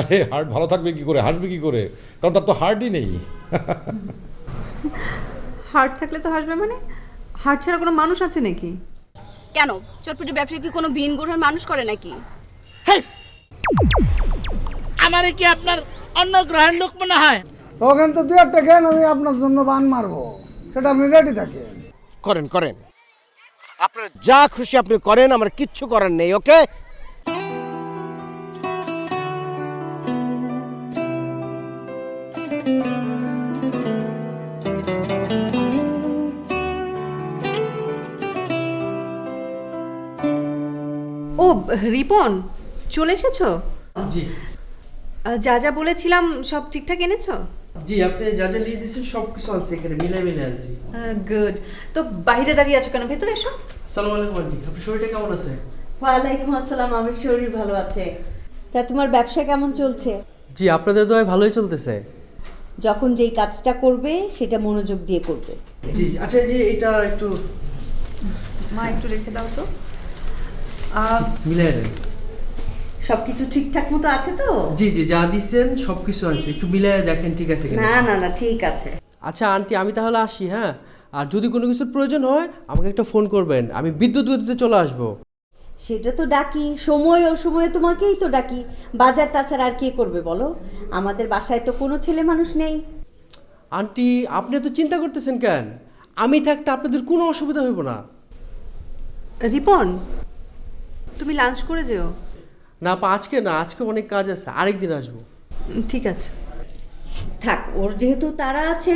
আরে হার্ট ভালো থাকবে কি করে? হাসবে কি করে? কারণ তার তো হার্টই নেই। হার্ট থাকলে তো হাসবে মানে? হার্ট ছাড়া কোনো মানুষ আছে নাকি? কেন? চটপটি ব্যবসা কি কোনো ভিন গ্রহের মানুষ করে নাকি? আমারে কি আপনার অন্য গ্রহের লোক মনে হয়? ওখান তো দু একটা জ্ঞান আমি আপনার জন্য বান মারবো। সেটা আপনি রেডি থাকেন। করেন করেন। আপনার যা খুশি আপনি করেন আমার কিচ্ছু করার নেই ওকে রিপন চলে এসেছ? জি। যা যা বলেছিলাম সব ঠিকঠাক এনেছো? জি আপনি যা যা লিখে দিয়েছেন সব কিছু আছে এখানে মিলাই মিলাই আছি। গুড তো বাইরে দাঁড়িয়ে আছো কেন? ভেতরে এসো। সালাম আলাইকুম আন্টি। আপনার শরীরটা কেমন আছে? ওয়ালাইকুম আসসালাম আমার শরীর ভালো আছে। তা তোমার ব্যবসা কেমন চলছে? জি আপনাদের দোয়ায় ভালোই চলতেছে। যখন যেই কাজটা করবে সেটা মনোযোগ দিয়ে করবে। জি জি, আচ্ছা যে এটা একটু মা একটু রেখে দাও তো। মিলাই দেন সব কিছু ঠিকঠাক মতো আছে তো? জি জি যা দিছেন সব কিছু আছে। একটু মিলাই দেখেন ঠিক আছে কিনা? না না না ঠিক আছে। আচ্ছা আন্টি আমি তাহলে আসি হ্যাঁ? আর যদি কোনো কিছুর প্রয়োজন হয় আমাকে একটা ফোন করবেন। আমি বিদ্যুৎ গতিতে চলে আসব। সেটা তো ডাকি। সময় ও সময়ে তোমাকেই তো ডাকি। বাজার তাছাড়া আর কে করবে বলো? আমাদের বাসায় তো কোনো ছেলে মানুষ নেই। আন্টি আপনি তো চিন্তা করতেছেন কেন? আমি থাকতে আপনাদের কোনো অসুবিধা হইব না। রিপন তুমি লাঞ্চ করে যেও। না আপা আজকে না আজকে অনেক কাজ আছে আরেকদিন আসব। ঠিক আছে। থাক ওর যেহেতু তারা আছে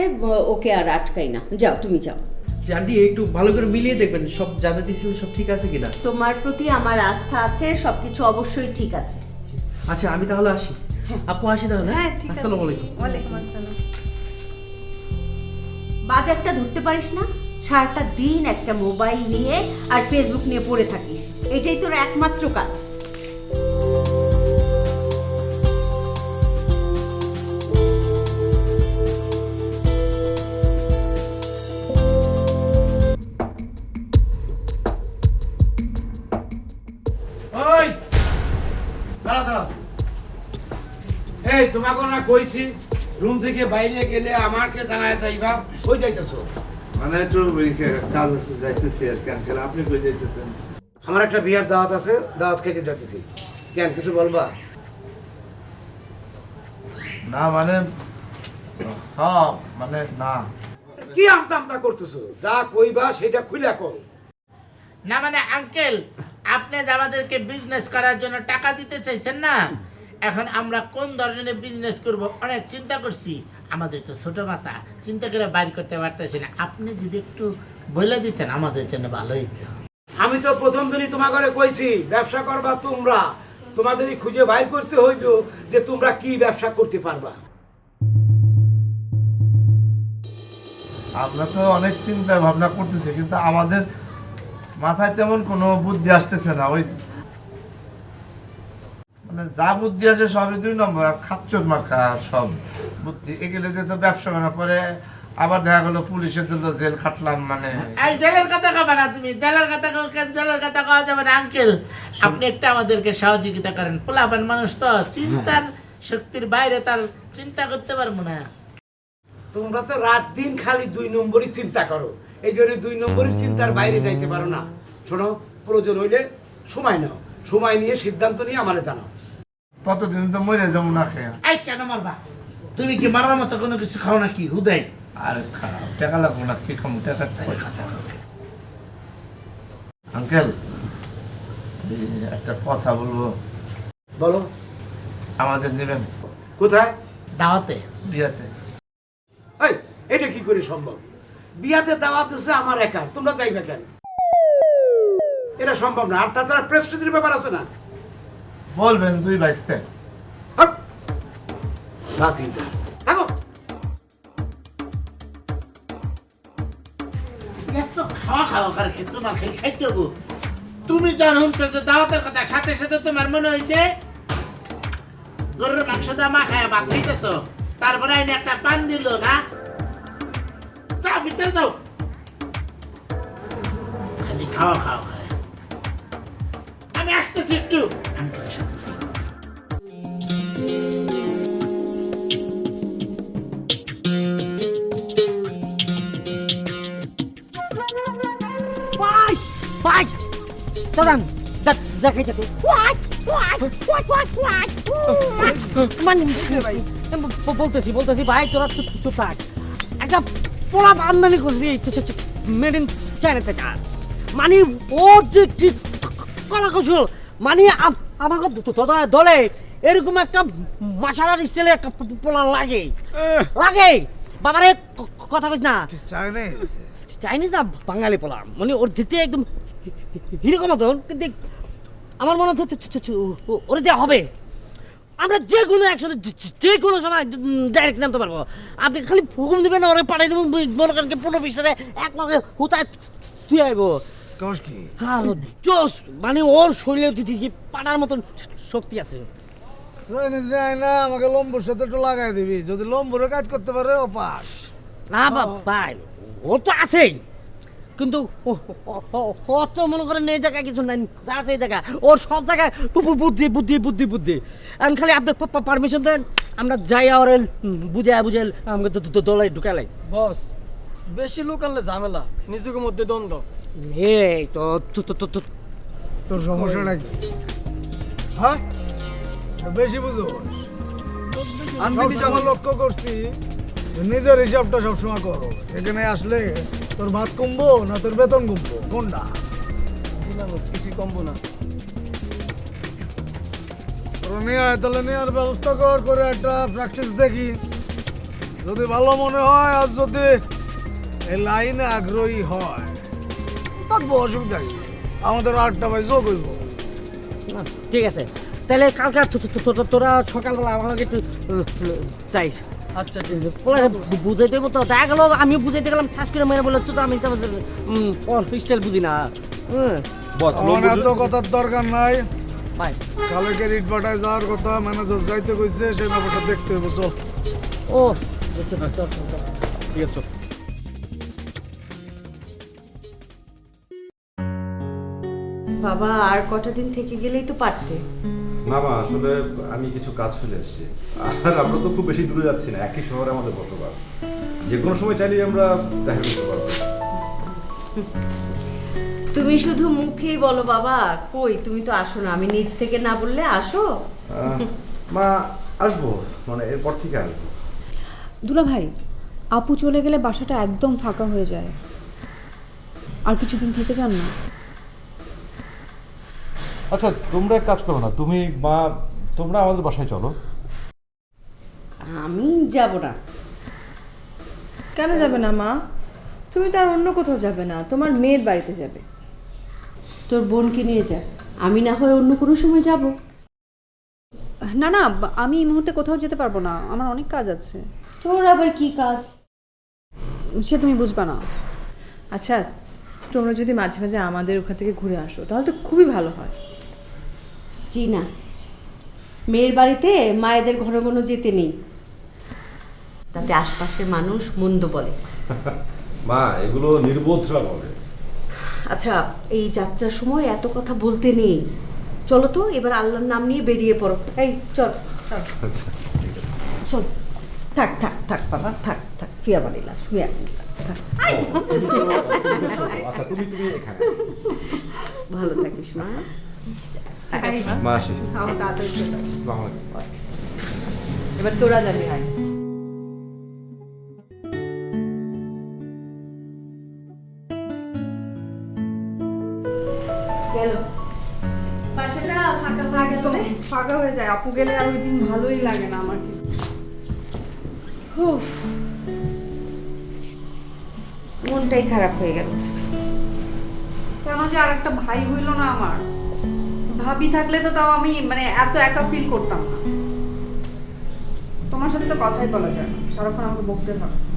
ওকে আর আটকাই না। যাও তুমি যাও। আন্টি একটু ভালো করে মিলিয়ে দেখবেন সব যা যা দিয়েছিলেন সব ঠিক আছে কিনা? তোমার প্রতি আমার আস্থা আছে সব কিছু অবশ্যই ঠিক আছে। আচ্ছা আমি তাহলে আসি। আপু আসি তাহলে? হ্যাঁ ঠিক আছে। আসসালামু আলাইকুম। ওয়ালাইকুম আসসালাম। বাজারটা ধরতে পারিস না? সারাটা দিন একটা মোবাইল নিয়ে আর ফেসবুক নিয়ে পড়ে থাকিস এটাই তোর একমাত্র কাজ। এই তোমাকে না কইছি রুম থেকে বাইরে গেলে আমাকে জানায় যাইবা কই যাইতেছো? মানে একটু কাজ আছে যাইতেছি আর কেন কেন আপনি কই যাইতেছেন? আমার একটা বিয়ার দাওয়াত আছে দাওয়াত খেতে যাইতেছি। কেন কিছু বলবা? না মানে হ্যাঁ মানে না। কি আমতা আমতা করতেছো? যা কইবা সেটা খুলে কও। না মানে আঙ্কেল আপনি যে আমাদেরকে বিজনেস করার জন্য টাকা দিতে চাইছেন না এখন আমরা কোন ধরনের বিজনেস করব অনেক চিন্তা করছি। আমাদের তো ছোট মাথা চিন্তা করে বাইর করতে পারতেছি না। আপনি যদি একটু বলে দিতেন আমাদের জন্য ভালোই হতো। আমি তো প্রথম দিনই ঘরে কইছি, ব্যবসা করবা তোমরা। তোমাদেরই খুঁজে বাইর করতে হইব যে তোমরা কি ব্যবসা করতে পারবা। আমরা তো অনেক চিন্তা ভাবনা করতেছি, কিন্তু আমাদের মাথায় তেমন কোনো বুদ্ধি আসতেছে না, ওই মানে যা বুদ্ধি আছে সবই দুই নম্বর, আর খাচ্চর মার্কা সব বুদ্ধি। এগুলো দিয়ে তো ব্যবসা করার পরে আবার দেখা গেলো পুলিশের জন্য জেল খাটলাম মানে এই জেলের কথা কবে না তুমি জেলের কথা কেন? জেলের কথা কওয়া যাবে না আঙ্কেল। আপনি একটা আমাদেরকে সহযোগিতা করেন। পোলাপান মানুষ তো চিন্তার শক্তির বাইরে তার চিন্তা করতে পারব না। তোমরা তো রাত দিন খালি দুই নম্বরই চিন্তা করো। এই জন্য দুই নম্বরের চিন্তার বাইরে যাইতে পারো না। শোনো প্রয়োজন হইলে সময় নাও। সময় নিয়ে সিদ্ধান্ত নিয়ে আমারে জানাও। ততদিন তো মরে যাব না খেয়ে। এই কেন মারবা? তুমি কি মারার মতো কোনো কিছু খাও নাকি? হুদাই। আর খারাপ। টাকা লাগবো না কি খামো টাকা আঙ্কেল একটা কথা বলব। বলো। আমাদের নেবেন? কোথায়? দাওয়াতে। বিয়াতে। এই এটা কি করে সম্ভব? বিয়াতে দাওয়াত দিছে আমার একার তোমরা চাইবে কেন? এটা সম্ভব না আর তাছাড়া প্রেস্টিজের ব্যাপার আছে না? বলবেন দুই বাইশতে রাতি খাওয়া খাওয়া তোমার খালি খাইতে হব? তুমি যখন শুনছো যে দাওয়াতের কথা, সাথে সাথে তোমার মনে হয়েছে, গরুর মাংস দা মা খায় ভাত খাইতেছো, তারপরে আইনে একটা পান দিল, না? চা ভিতরে দাও খালি খাওয়া খাওয়া আমি আসতেছি একটু। আঙ্কেলের দাঁড়ান দেখাই যাবে মানে বলতেছি বলতেছি ভাই তোরা চুপ থাক একটা পোলা আমদানি করছি মেড ইন চায়না থেকে মানে ও যে কি কলা মানে আম- আমাকে দলে এরকম একটা মাসালার স্টাইলে একটা পোলা লাগে লাগে বাবারে কথা কইস না চাইনিজ চাইনিজ না বাঙালি পোলা মানে ওর দিতে একদম হিরকম মতন কিন্তু আমার মনে হচ্ছে ওরে দেওয়া হবে। আমরা যে কোনো একসাথে যে- কোনো সময় ডাইরেক্ট নামতে পারব। আপনি খালি হুকুম দেবেন ওরে পাঠাই দেবেন মনে করেন কি পনেরো বিশটাতে এক লগে হুতায় তুই আইব। কি? হ্যাঁ জোস মানে ওর শরীরে পাটার মতন শক্তি আছে। না আমাকে লম্বুর সাথে একটু লাগাই দিবি। যদি লম্বুরে কাজ করতে পারে ও পাস। না বা- ভাই ও তো আছেই। কিন্তু ও- ও- ও- ও তো মনে করেন এই জায়গায় কিছু নাই যা আছে এই জায়গা ওর সব জায়গায় বুদ্ধি বুদ্ধি বুদ্ধি বুদ্ধি। এখন খালি আপনি পারমিশন দেন আমরা যাই আর বুঝাই বুঝাই আমাকে তো- তো দলাই ঢুকালাই বস বেশি লোক আনলে ঝামেলা নিজেকে মধ্যে দ্বন্দ্ব। এই তো তোর সমস্যা নাকি? হ্যাঁ? বেশি বুঝো। আমি লক্ষ্য করছি নিজের হিসাবটা সবসময় করো। এখানে আসলে তোর ভাত কমবো না তোর বেতন কমবো? কোনটা? কিছু কমবো না নিয়ে আয় তাহলে নেওয়ার ব্যবস্থা কর করে একটা প্র্যাকটিস দেখি। যদি ভালো মনে হয় আর যদি এই লাইনে আগ্রহী হয় থাকব অসুবিধা কি? আমাদের আটটা বাই যোগ হইব। না, ঠিক আছে। তাহলে কালকে তোরা সকালবেলা আমাকে একটু চাই আচ্ছা ঠিক আছে। ওরা বুঝাই দেবো তো। দেখা গেলো আমি বুঝাইতে গেলাম ঠাস করে মেরে বলে তো আমি তো স্টাইল বুঝি না। বস এত কথার দরকার নাই। ভাই। কালকে ইট বাটায় যাওয়ার কথা ম্যানেজার যাইতে কইছে সেই ব্যাপারটা দেখতে হইব চল। ও ঠিক আছে চল। বাবা আর কটা দিন থেকে গেলেই তো পারতে। না মা আসলে আমি কিছু কাজ ফেলে এসেছি। আর আমরা তো খুব বেশি দূরে যাচ্ছি না একই শহরে আমাদের বসবাস। যে কোনো সময় চাইলেই আমরা দেখা করতে পারব। তুমি শুধু মুখেই বলো বাবা। কই তুমি তো আসো না। আমি নিজ থেকে না বললে আসো? মা আসব। মানে এরপর থেকে আসব। দুলা ভাই আপু চলে গেলে বাসাটা একদম ফাঁকা হয়ে যায়। আর কিছুদিন থেকে যান না? আচ্ছা তোমরা এক কাজ করো না তুমি মা তোমরা আমাদের বাসায় চলো। আমি যাব না। কেন যাবে না মা? তুমি তো আর অন্য কোথাও যাবে না তোমার মেয়ের বাড়িতে যাবে। তোর বোনকে নিয়ে যা আমি না হয় অন্য কোনো সময় যাব। না না আমি এই মুহূর্তে কোথাও যেতে পারব না আমার অনেক কাজ আছে। তোর আবার কি কাজ? সে তুমি বুঝবা না। আচ্ছা তোমরা যদি মাঝে মাঝে আমাদের ওখান থেকে ঘুরে আসো তাহলে তো খুবই ভালো হয়। জি না। মেয়ের বাড়িতে মায়েদের ঘন ঘন যেতে নেই। তাতে আশপাশের মানুষ মন্দ বলে। মা এগুলো নির্বোধরা বলে। আচ্ছা এই যাত্রার সময় এত কথা বলতে নেই। চলো তো এবার আল্লাহর নাম নিয়ে বেরিয়ে পড়ো। এই চল। চল আচ্ছা চল। থাক থাক থাক বাবা থাক থাক। ফিয়া বাড়িলা ফিয়া আচ্ছা তুমি তুমি এখানে। ভালো থাকিস মা। মা আসি এবার তোরা যাবি ফাঁকা হয়ে হয়ে যায়। আপু গেলে আর ওই দিন ভালোই লাগে না আমার কিছু মনটাই খারাপ হয়ে গেল। কেন যে আর একটা ভাই হইল না আমার। ভাবি থাকলে তো তাও আমি মানে এত একা ফিল করতাম না। তোমার সাথে তো কথাই বলা যায় না। সারাক্ষণ আমাকে বকতে হবে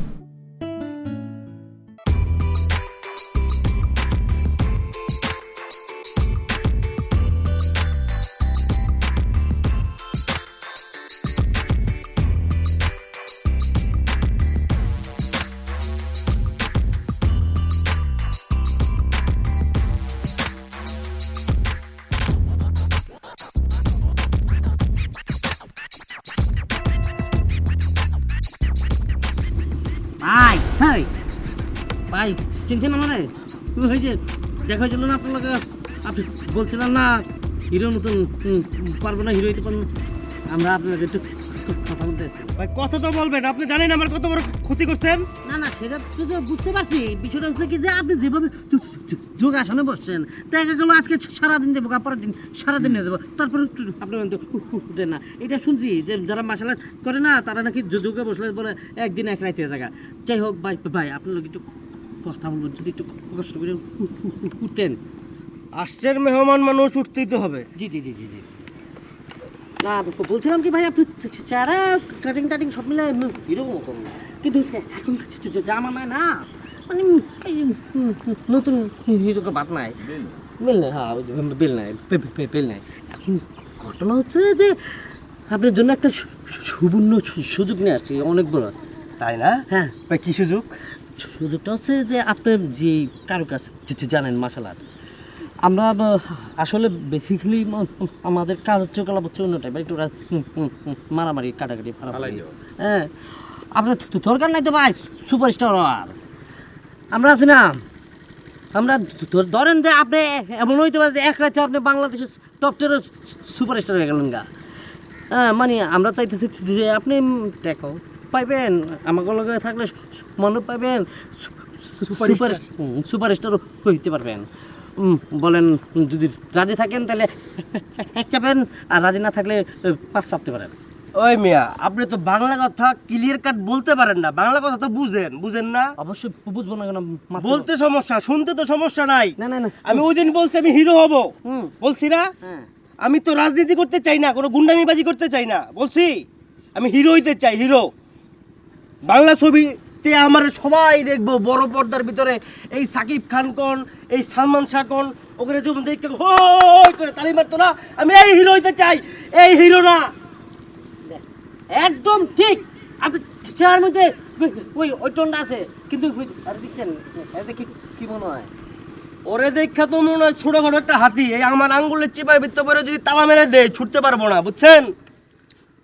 ভাই হাই। ভাই চিনছেন আমারে? ওই যে দেখা হয়েছিল না আপনার আপনি বলছিলেন না হিরো নতুন পারব না হিরো হইতে পারব আমরা আপনাকে একটু কথা বলতে ভাই কথা তো বলবেন আপনি জানেন আমার কত বড় ক্ষতি করছেন? না না সেটা তো বুঝতে পারছি। বিষয়টা হচ্ছে কি যে আপনি যেভাবে যোগাসনে বসছেন দেখা গেল আজকে সারাদিন দেবো পরের দিন সারাদিন নিয়ে দেবো তারপরে আপনার উঠেন না এটা শুনছি যে যারা মাসালা করে না তারা নাকি যোগে বসলে বলে একদিন এক রাইতে জায়গা যাই হোক ভাই ভাই আপনার একটু কথা বলব যদি একটু কষ্ট করে উঠতেন আসছেন মেহমান মানুষ উঠতেই তো হবে জি জি জি জি জি না বলছিলাম কি ভাই আপনি চেহারা কাটিং টাটিং সব মিলে এরকম কিন্তু এখন জামা না মানে নতুন হিরোকে বাদ নাই। বেল নাই। হ্যাঁ বেল নাই পে- বেল নাই। এখন ঘটনা হচ্ছে যে আপনার জন্য একটা সুবর্ণ সুযোগ নিয়ে আসছি অনেক বড়। তাই না? হ্যাঁ। ভাই কি সুযোগ? সুযোগটা হচ্ছে যে আপনি যে কারও কাছে কিছু জানেন মাসাল আর্ট আমরা আসলে বেসিক্যালি আমাদের কার্যকলাপ হচ্ছে অন্য টাইপ একটু মারামারি কাটাকাটি ফারাফারি হ্যাঁ। আপনার দরকার নাই তো ভাই সুপারস্টার আর আমরা আছি না। আমরা ধরেন যে আপনি এমন হইতে পারে যে এক রাতে আপনি বাংলাদেশের টপ টেনের সুপারস্টার হয়ে গেলেন গা। হ্যাঁ মানে আমরা চাইতেছি যে আপনি দেখো পাইবেন। আমাকে লগে থাকলে মনে পাইবেন। সুপার সুপারস্টার হইতে পারবেন। বলেন যদি রাজি থাকেন তাহলে এক চাপেন আর রাজি না থাকলে পাঁচ চাপতে পারেন। ওই মিয়া আপনি তো বাংলা কথা ক্লিয়ার কাট বলতে পারেন না। বাংলা কথা তো বুঝেন বুঝেন না? অবশ্যই বুঝব না কেন বলতে সমস্যা শুনতে তো সমস্যা নাই। না না না। আমি ওই দিন বলছি আমি হিরো হব। বলছি না? হ্যাঁ। আমি তো রাজনীতি করতে চাই না কোনো গুন্ডামিবাজি করতে চাই না। বলছি আমি হিরো হইতে চাই হিরো বাংলা ছবিতে আমার সবাই দেখব বড় পর্দার ভিতরে এই সাকিব খান কোন এই সালমান শাহ কোন ওখানে যখন দেখতে হই করে তালি মারতো না। আমি এই হিরো হইতে চাই এই হিরো না। একদম ঠিক আপনি চেয়ার মধ্যে ওই ওই টোনটা আছে কিন্তু আরে দেখছেন এটা কি কি মনে হয় ওরে দেখা তো মনে হয় ছোটখাটো একটা হাতি এই আমার আঙ্গুলের চিপার ভিতর পরে যদি তালা মেরে দেয় ছুটতে পারব না বুঝছেন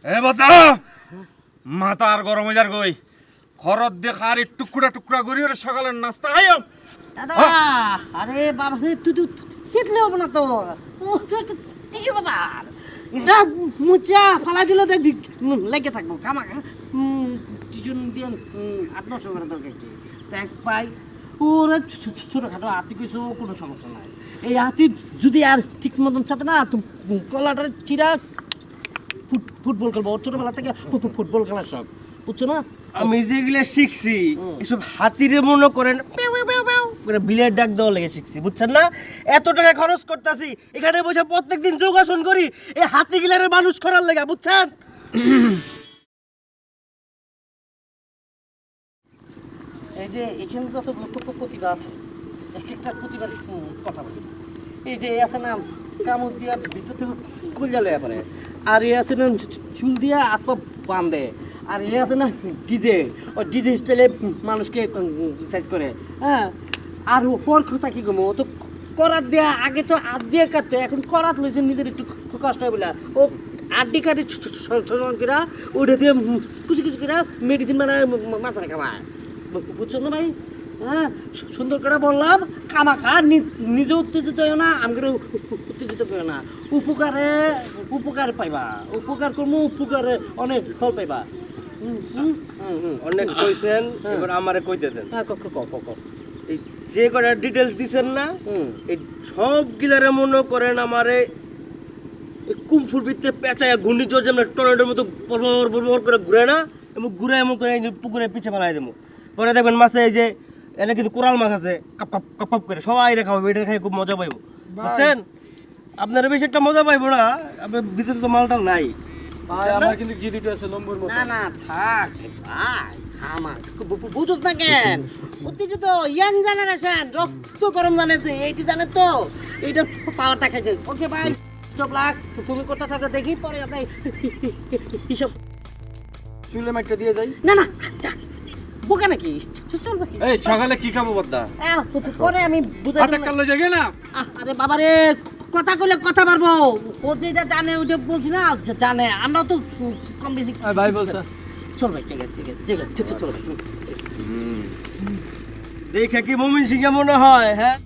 এ বাতা মাথা আর গরম হয়ে যার গই খরচ দিয়ে খারি টুকরা টুকরা করি ওর সকালের নাস্তা খাইও দাদা আরে বাবা রে, তুই তুই তিতলে হবে না তো ও তুই একটা বাবা মুচা ফালা দিল দেখবি। লেগে থাকব কামা টিসু দিয়ে আট নশো করে দরকার কি? দেখ পাই। ওরে ছোটখাটো হাতি কিছু কোনো সমস্যা নাই। এই হাতি যদি আর ঠিক মতন সাথে না তো কলাটার চিরা ফুট- ফুটবল খেলব। ছোটবেলা থেকে ফুটবল খেলার শখ। বুঝছ না? আমি যেগুলো শিখছি এসব হাতিরে মনে করেন বিলের ডাক দেওয়া লেগে শিখছি, বুঝছেন না? এত টাকা খরচ করতেছি, এখানে বসে প্রত্যেকদিন যোগাসন করি, এই হাতি গিলারে মানুষ করার লেগে, বুঝছেন? এই যে এখানে যত প্রতিভা আছে, এক একটা প্রতিভার কথা বলি। এই যে আছে না, কামড় দিয়া ভিতর থেকে কলিয়া লয়া করে আর এ আছে না চুল দিয়া আত্ম বাঁধে আর এ আছে না, ডিজে। ওই ডিজে স্টাইলে মানুষকে সাইজ করে হ্যাঁ? আর ওর কথা কি ও তো করাত দেয়া আগে তো আট দিয়ে কাটতো এখন করাত লইছে নিজের একটু কষ্ট হয় বলে। ও আড্ডি কাটে কিরা ওটা দিয়ে কিছু কিছু কিরা মেডিসিন বানায় মাথা কামায় বু- বুঝছ না ভাই? হ্যাঁ সুন্দর করে বললাম কামাখা নিজে উত্তেজিত হইও না আমাকে উত্তেজিত করো না। উপকারে উপকার পাইবা। উপকার করব উপকারে অনেক ফল পাইবা। অনেক কইছেন হ্যাঁ। এবার আমারে কইতে দেন। হ্যাঁ, ক- ক- ক- ক- ক। এই যে কটা ডিটেলস দিছেন না এই সব গিলারে মনে করেন আমারে এই কুমফুর ভিতরে পেঁচায় ঘূর্ণিঝড় যেমন টর্নেডোর মতো বরবর বরবর করে ঘুরে না এবং ঘুরে এমন করে পুকুরে পিছে ফেলাই দেবো। পরে দেখবেন মাছে এই যে এনে কিন্তু কোরাল মাছ আছে কাপ কাপ কাপ কাপ করে সবাই রেখা হবে এটা খাই খুব মজা পাইব। বুঝছেন? আপনারা বেশি একটা মজা পাইবো না আপনার ভিতরে তো মালটাল নাই। ভাই আমার কিন্তু জি দুটো আছে নম্বর মতো। না না থাক ভাই। বুঝুস না কেন? উত্তেজিত ইয়াং জেনারেশন রক্ত গরম জানে এইটি জানে তো এইটা পাওয়ারটা খাইছে। ওকে ভাই স্টপ লাগ তুমি কোথা থাকো দেখি পরে হিসাব চুলে দিয়ে যাই। না না বোকা নাকি? চল এই সকালে কি খাব বদ্দা? পরে আমি বুঝাই না আরে বাবা রে কথা কইলে কথা পারব ও যেটা জানে ওইটা বলছি না জানে। আমরা তো কম বেশি ভাই বলছে। চল ভাই ঠিক আছে ঠিক আছে ঠিক আছে চল, চল। ভাই দেখে কি মমিন সিংহে মনে হয় হ্যাঁ?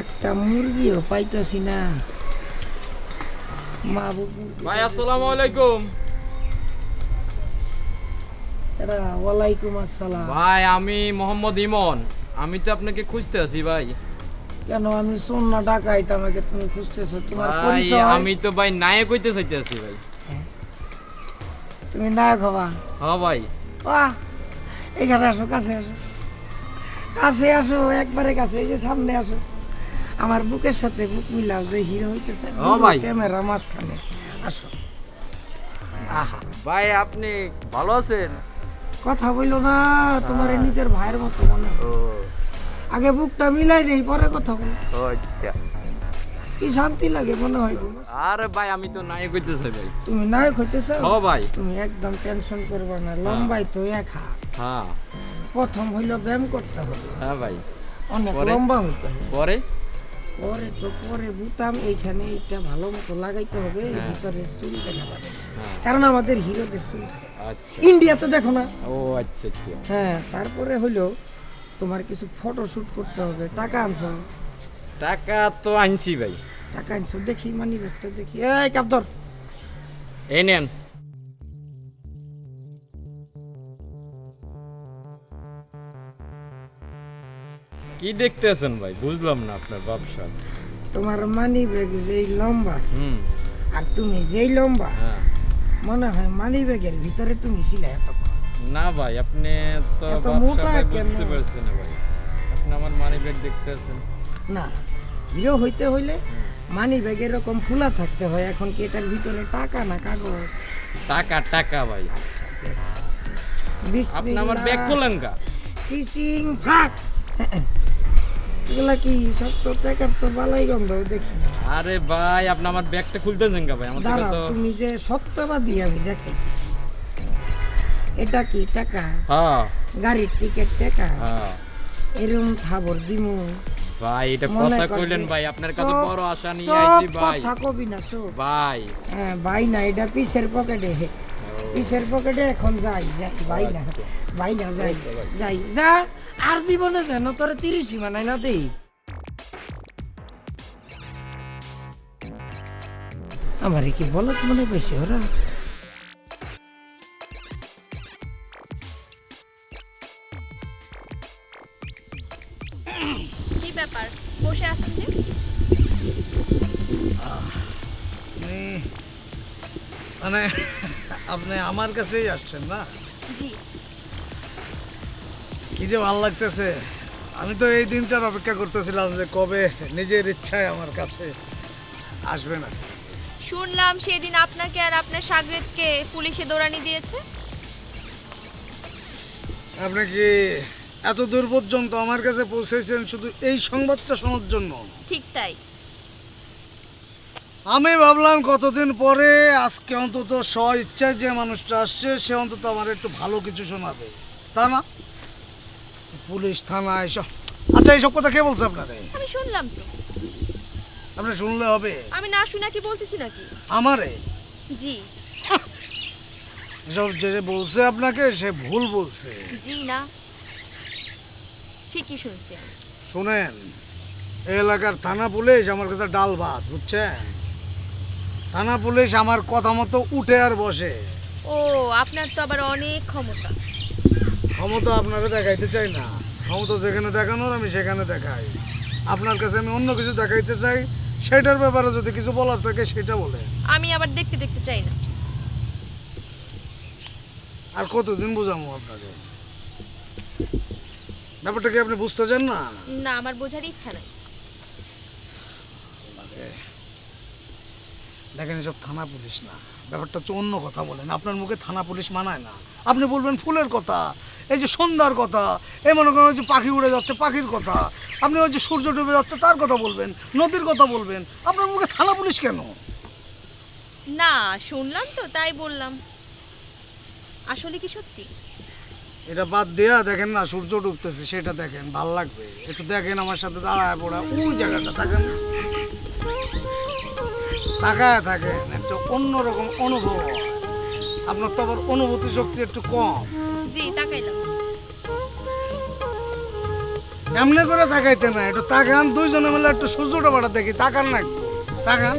একটা মুরগিও পাইতেছি না। মা বুবু। ভাই আসসালামু আলাইকুম। ওয়ালাইকুম আসসালাম। ভাই আমি মোহাম্মদ ইমন। আমি তো আপনাকে খুঁজতে আছি ভাই। কেন আমি সোনা ডাকাই আমাকে তুমি খুঁজতেছো? তোমার পরিচয়? আমি তো ভাই নায়ক হইতে চাইতে আছি ভাই তুমি নায়ক হবা? হ্যাঁ ভাই। বাহ! এখানে আসো কাছে আসো। কাছে আসো একবারে কাছে এই যে সামনে আসো। আমার বুকের সাথে বুক মিলাও যে হিরো হইতেছে। ও ভাই। ক্যামেরা মাঝখানে। আসো। আহা ভাই আপনি ভালো আছেন? কথা বইলো না তোমার হ্যাঁ। নিজের ভাইয়ের মতো মনে হয়। আগে বুকটা মিলাই নেই পরে কথা বল। আচ্ছা। কি শান্তি লাগে মনে হয় গো। আরে ভাই আমি তো নায়ক হইতে চাই ভাই। তুমি নায়ক হইতেছ? ও ভাই। তুমি একদম টেনশন করবে না লম্বাই তো এক হ্যাঁ। প্রথম হইল ব্যায়াম করতে হবে। হ্যাঁ ভাই। অনেক লম্বা হইতে হবে। পরে? পরে তো পরে বুতাম এইখানে এইটা ভালো মতো লাগাইতে হবে হ্যাঁ। ভিতরে চুল দেখা যাবে। হ্যাঁ। কারণ আমাদের হিরোদের চুল। আচ্ছা। ইন্ডিয়াতে দেখো না। ও আচ্ছা আচ্ছা। হ্যাঁ তারপরে হইল তোমার কিছু ফটো শুট করতে হবে। টাকা আনছো? টাকা তো আনছি ভাই। টাকা আনছো? দেখি মানি ব্যাগটা দেখি। এই কাপদর এই নেন। কি দেখতেছেন ভাই? বুঝলাম না আপনার ব্যবসা। তোমার মানি ব্যাগ যেই লম্বা হুম। আর তুমি যেই লম্বা হ্যাঁ। মনে হয় মানি ব্যাগের ভিতরে তুমি ছিলে এতক্ষণ। না ভাই আপনি তো এত ব্যবসা মোটা ভাই কেন? বুঝতে পারছেন না ভাই। আপনি আমার মানি ব্যাগ দেখতেছেন। না হিরো হইতে হইলে মানি ব্যাগ এরকম খোলা থাকতে হয় এখন কি এটার ভিতরে টাকা না কাগজ? টাকা টাকা ভাই। আপনি আমার ব্যাগ খোলেন কা সিসিং ফাক এগুলা কি সব তো টাকার তো বালাই গন্ধ দেখি। আরে ভাই আপনি আমার ব্যাগটা খুলতেছেন কা ভাই আমার তো তুমি যে সত্যবাদী আমি দেখাইতেছি। এটা কি টাকা? হ্যাঁ। গাড়ির টিকিট টাকা? হ্যাঁ। এরম খাবার দিমু। ভাই এটা কথা কইলেন ভাই আপনার কাছে বড় আশা নিয়ে আইছি ভাই। কথা কবি না সব ভাই। হ্যাঁ ভাই না এটা পিসের পকেটে। পিসের পকেটে এখন যাই যাই ভাই না ভাই না যাই যাই যা আর জীবনে যেন তোর তিরিশ মানাই না দেই। আমার কি বলত মনে পেয়েছে ওরা? আমার কাছেই আসছেন না? জি। কি যে ভালো লাগতেছে। আমি তো এই দিনটার অপেক্ষা করতেছিলাম যে কবে নিজের ইচ্ছায় আমার কাছে আসবেন আর কি। শুনলাম সেদিন আপনাকে আর আপনার সাগরেদকে পুলিশে দৌড়ানি দিয়েছে। আপনি কি এত দূর পর্যন্ত আমার কাছে পৌঁছেছেন শুধু এই সংবাদটা শোনার জন্য? ঠিক তাই। আমি ভাবলাম কতদিন পরে আজকে অন্তত স্ব ইচ্ছায় যে মানুষটা আসছে সে অন্তত আমার একটু ভালো কিছু শোনাবে। তা না? পুলিশ থানা এসব। আচ্ছা এইসব কথা কে বলছে আপনারে? আমি শুনলাম তো। আপনি শুনলে হবে। আমি না শুনা কি বলতেছি নাকি? আমারে? জি। এসব যে বলছে আপনাকে সে ভুল বলছে। জি না। ঠিকই শুনছি। শুনেন এলাকার থানা পুলিশ আমার কাছে ডাল ভাত বুঝছেন? থানা পুলিশ আমার কথা মতো উঠে আর বসে। ও আপনার তো আবার অনেক ক্ষমতা। ক্ষমতা আপনারা দেখাইতে চাই না। ক্ষমতা যেখানে দেখানোর আমি সেখানে দেখাই। আপনার কাছে আমি অন্য কিছু দেখাইতে চাই সেটার ব্যাপারে যদি কিছু বলার থাকে সেটা বলে আমি আবার দেখতে দেখতে চাই না। আর কতদিন বুঝামো আপনাকে? ব্যাপারটা কি আপনি বুঝতে চান না? না আমার বোঝার ইচ্ছা নাই। দেখেন এসব থানা পুলিশ না। ব্যাপারটা হচ্ছে অন্য কথা বলেন। আপনার মুখে থানা পুলিশ মানায় না। আপনি বলবেন ফুলের কথা এই যে সন্ধ্যার কথা এই মনে করেন যে পাখি উড়ে যাচ্ছে পাখির কথা। আপনি ওই যে সূর্য ডুবে যাচ্ছে তার কথা বলবেন নদীর কথা বলবেন। আপনার মুখে থানা পুলিশ কেন? না শুনলাম তো তাই বললাম। আসলে কি সত্যি? এটা বাদ দেয়া দেখেন না সূর্য ডুবতেছে সেটা দেখেন ভালো লাগবে। একটু দেখেন আমার সাথে দাঁড়ায় পড়া ওই জায়গাটা থাকেন না। তাকায় থাকেন একটু অন্যরকম অনুভব আপনার তো আবার অনুভূতি শক্তি একটু কম। জি তাকাইলাম। এমনি করে তাকাইতে না একটু তাকান দুইজনে মিলে একটু সূর্যটা বাড়া দেখি তাকান না তাকান।